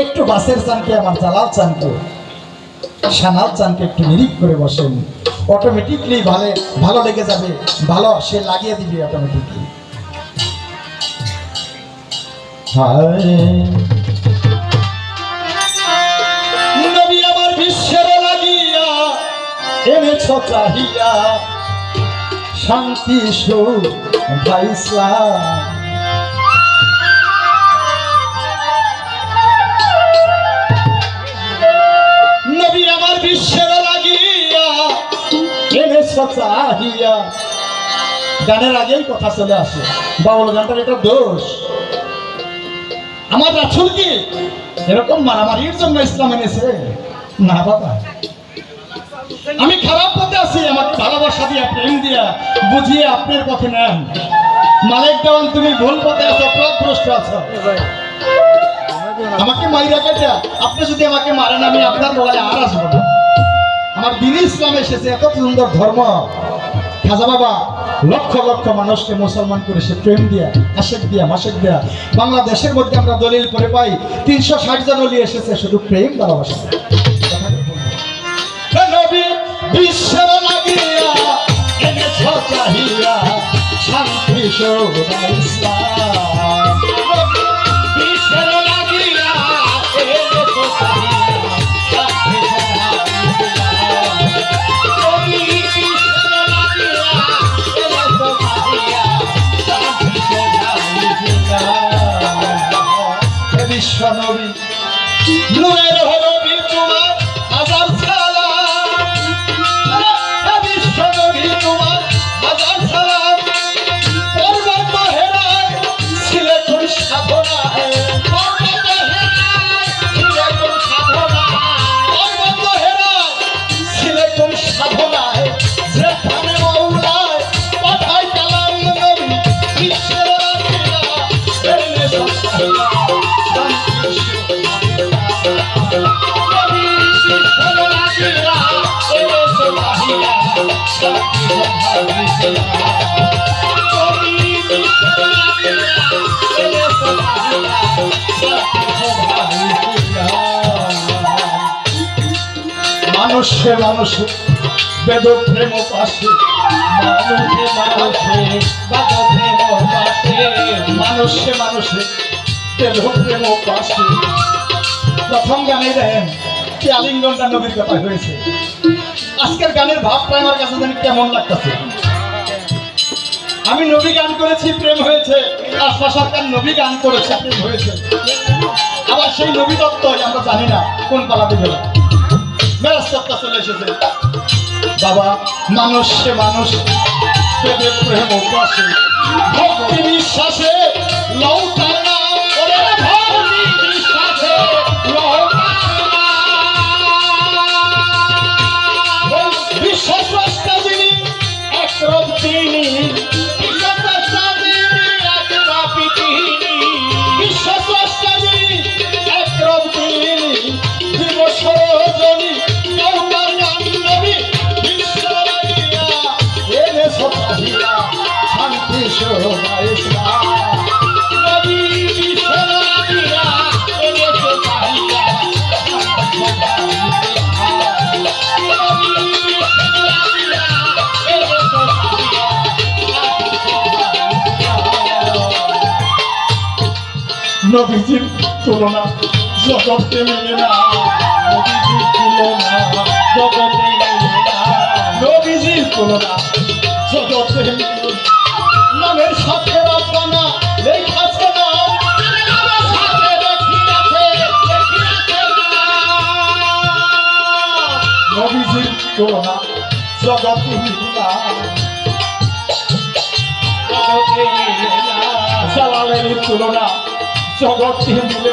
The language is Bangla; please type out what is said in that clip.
একটু বাসের চানকে, আমার জালাল চানকে সানাল চানকে একটু নিরিখ করে বসেন। অটোমেটিকলি ভালো ভালো লেগে যাবে, ভালো সে লাগিয়ে দিবে অটোমেটিকলি শান্তি সুখ ভাইসলাম গানের আগেই কথা চলে আসে। বাউল গানটার এটা দোষ। আমার রাসুল কি? এরকম মারামারির জন্য ইসলাম এনেছে? না বাবা। আমি খারাপ পথে আছি, আমাকে ভালোবাসা দিয়া, প্রেম দিয়া, বুঝিয়ে আপনার পথে নেন। মালিক দেওয়ান, তুমি ভুল পথে আছো প্রভ্রষ্ট আছো। আমাকে মাইরা কেটে, আপনি যদি আমাকে মারেন, আমি আপনার বলে আর আসব না। আমার দিন ইসলাম এসেছে, এত সুন্দর ধর্ম। খাজা বাবা, লক্ষ লক্ষ মানুষকে মুসলমান করে সে প্রেম দিয়া, আশেক দিয়া মাসেক দিয়া, বাংলাদেশের মধ্যে আমরা দলিল করে পাই, তিনশো ষাট জন অলি এসেছে, শুধু প্রেম ভালোবাসা। বিশ্ব নবী নূরের হরবি তোমার হাজার মানুষে মানুষে বেদ প্রেম পাশে, মানুষে মানুষে বেদ প্রেম পাশে, মানুষে মানুষে বেদ প্রেম পাশে। প্রথম গানে দেখেন কি আলিঙ্গনটা নবীর কথা হয়েছে। আজকের গানের ভাবটা আমার কাছে জানি কেমন লাগতেছে। আমি নবী গান করেছি, প্রেম হয়েছে। আশা সরকার নবী গান করেছে, প্রেম হয়েছে। আবার সেই নবী তত্ত্বই আমরা জানি না কোন পালাতে গেল। মেরাজ চলে এসেছে। বাবা, মানুষ সে মানুষ প্রেমে প্রেম উপাসে ভক্তি বিশ্বাসে লৌকার নবীজির তুলনা জগতে মেলে না নবীজির তুলনা জগতে মেলে না। নবীজির তুলনা জগতে মেলে জগতে না। জগতে না। জালালের তুলনা জগতে মিলে